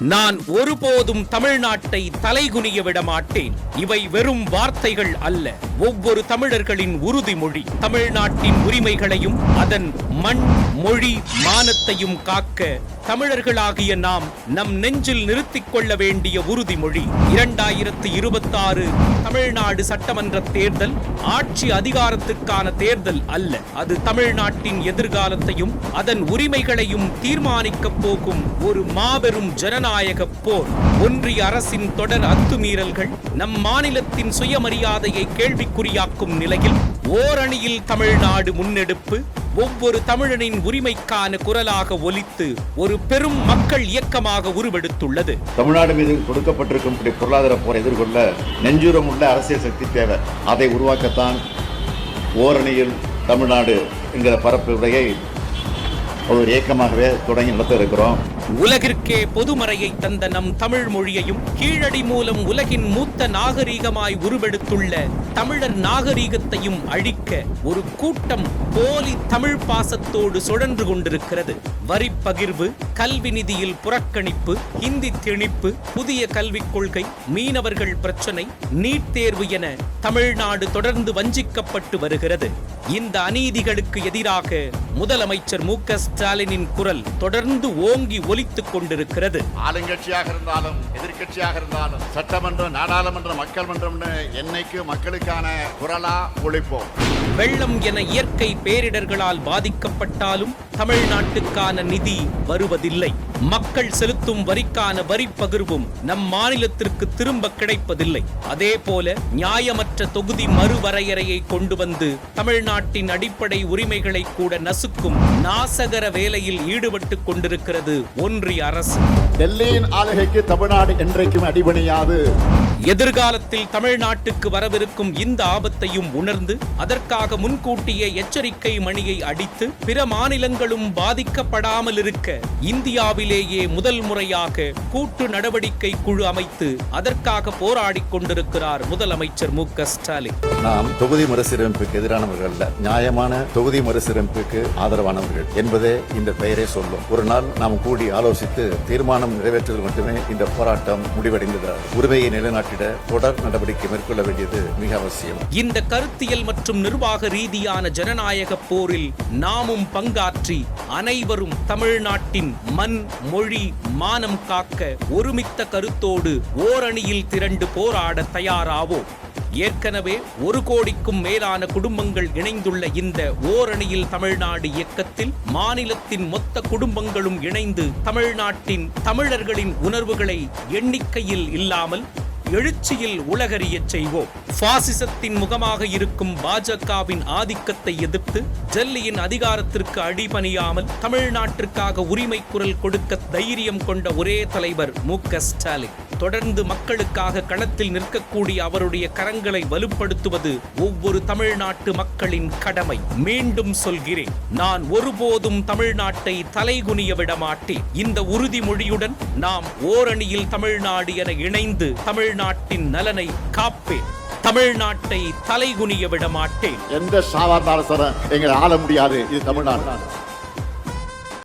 நான் ஒருபோதும் தமிழ்நாட்டை தலைகுனிய விட மாட்டேன் இவை வெறும் வார்த்தைகள் அல்ல. ஒவ்வொரு தமிழர்களின் உறுதிமொழி தமிழ்நாட்டின் உரிமைகளையும் அதன் மண் மொழி மானத்தையும் காக்க தமிழர்களாகிய நாம் நம் நெஞ்சில் நிறுத்திக் கொள்ள வேண்டிய உறுதிமொழி. இரண்டாயிரத்தி இருபத்தாறு தமிழ்நாடு சட்டமன்ற தேர்தல் ஆட்சி அதிகாரத்துக்கான தேர்தல் அல்ல. அது தமிழ்நாட்டின் எதிர்காலத்தையும் அதன் உரிமைகளையும் தீர்மானிக்கப் போகும் ஒரு மாபெரும் ஜனநாயக போர் ஒன்றிய அரசின் தொடர் அத்துமீறல்கள் நம் மாநிலத்தின் சுயமரியாதையை கேள்விக்குறியாக்கும் நிலையில் ஓரணியில் தமிழ்நாடு முன்னெடுப்பு ஒவ்வொரு தமிழனின் உரிமைக்கான குரலாக ஒலித்து ஒரு பெரும் மக்கள் இயக்கமாக உருவெடுத்துள்ளது. தமிழ்நாடு மீது கொடுக்கப்பட்டிருக்கும் பொருளாதார போரை எதிர்கொள்ள நெஞ்சுரம் உள்ள அரசியல் சக்தி தேவை. அதை உருவாக்கத்தான் ஓரணியில் தமிழ்நாடு என்கிற பரப்பு உரையை ஒரு இயக்கமாகவே தொடங்கி நடத்த இருக்கிறோம். உலகிற்கே பொதுமறையை தந்த நம் தமிழ் மொழியையும் கீழடி மூலம் உலகின் மூத்த நாகரீகமாய் உருவெடுத்துள்ள தமிழர் நாகரீகத்தையும் அழிக்க ஒரு கூட்டம் போலி தமிழ் பாசத்தோடு சுழன்று கொண்டிருக்கிறது. வரி பகிர்வு கல்வி நிதியில் புறக்கணிப்பு ஹிந்தி திணிப்பு புதிய கல்விக் கொள்கை மீனவர்கள் பிரச்சனை நீட் தேர்வு என தமிழ்நாடு தொடர்ந்து வஞ்சிக்கப்பட்டு வருகிறது. இந்த அநீதிகளுக்கு எதிராக முதலமைச்சர் மு க ஸ்டாலினின் குரல் தொடர்ந்து ஓங்கி ஒலித்துக் கொண்டிருக்கிறது. ஆளுங்கட்சியாக இருந்தாலும் எதிர்க்கட்சியாக இருந்தாலும் சட்டமன்றம் நாடாளுமன்ற மக்கள் மன்றம்னு என்னைக்கு மக்களுக்கான குரலா ஒழிப்போம். வெள்ளம் என இயற்கை பேரிடர்களால் பாதிக்கப்பட்டாலும் தமிழ்நாட்டுக்கான நிதி வருவதில்லை. மக்கள் செலுத்தும் வரிக்கான வரி பகிர்வும் நம் மாநிலத்திற்கு திரும்ப கிடைப்பதில்லை. அதே போல நியாயமற்ற தொகுதி மறுவரையறையை கொண்டு வந்து தமிழ்நாட்டின் அடிப்படை உரிமைகளை கூட நசுக்கும் நாசகர வேலையில் ஈடுபட்டு கொண்டிருக்கிறது ஒன்றிய அரசு. டெல்லியின் ஆளுகைக்கு தமிழ்நாடு என்றைக்கும் அடிபணியாது. எதிர்காலத்தில் தமிழ்நாட்டுக்கு வரவிருக்கும் இந்த ஆபத்தையும் உணர்ந்து அதற்காக முன்கூட்டியே எச்சரிக்கை மணியை அடித்து பிற மாநிலங்களும் பாதிக்கப்படாமல் இருக்க இந்தியாவிலேயே முதல் முறையாக கூட்டு நடவடிக்கை குழு அமைத்து அதற்காக போராடிக் கொண்டிருக்கிறார் முதலமைச்சர் மு க ஸ்டாலின். நாம் தொகுதி மறுசீரமைப்புக்கு எதிரானவர்கள் நியாயமான தொகுதி மறுசீரமைப்புக்கு ஆதரவானவர்கள் என்பதே இந்த பெயரே சொல்லும். ஒரு நாள் நாம் கூடி ஆலோசித்து தீர்மானம் நிறைவேற்றுவதில் மட்டுமே இந்த போராட்டம் முடிவடைந்தது உரிமையை நிலைநாட்டிட தொடர் நடவடிக்கை மேற்கொள்ள வேண்டியது மிக அவசியம். இந்த கருத்தியல் மற்றும் நிர்வாக ரீதியான ஜனநாயக போரில் நாமும் பங்காற்றி அனைவரும் தமிழ்நாட்டின் மண் மொழி மானம் காக்க ஒருமித்த கருத்தோடு ஓரணியில் திரண்டு போராட தயாராவோம். ஏற்கனவே ஒரு கோடிக்கும் மேலான குடும்பங்கள் இணைந்துள்ள இந்த ஓரணியில் தமிழ்நாடு இயக்கத்தில் மாநிலத்தின் மொத்த குடும்பங்களும் இணைந்து தமிழ்நாட்டின் தமிழர்களின் உணர்வுகளை எண்ணிக்கையில் இல்லாமல் எழுச்சியில் உலகறிய செய்வோம். பாசிசத்தின் முகமாக இருக்கும் பாஜகவின் ஆதிக்கத்தை எதிர்த்து டெல்லியின் அதிகாரத்திற்கு அடிபணியாமல் தமிழ்நாட்டிற்காக உரிமை குரல் கொடுக்க தைரியம் கொண்ட ஒரே தலைவர் மு க ஸ்டாலின். தொடர்ந்து மக்களுக்காக களத்தில் நிற்கக்கூடிய அவருடைய கரங்களை வலுப்படுத்துவது ஒவ்வொரு தமிழ்நாட்டு மக்களின் கடமை. மீண்டும் சொல்கிறேன் நான் ஒருபோதும் தமிழ்நாட்டை தலைகுனிய விட மாட்டேன் இந்த உறுதிமொழியுடன் நாம் ஓரணியில் தமிழ்நாடு என இணைந்து தமிழ் தமிழ்நாட்டின் நலனை காப்பேன். தமிழ்நாட்டை தலைகுனிய விட மாட்டேன் எந்த சாவாதாரசரம் எங்களை ஆள முடியாது. இது தமிழ்நாடு.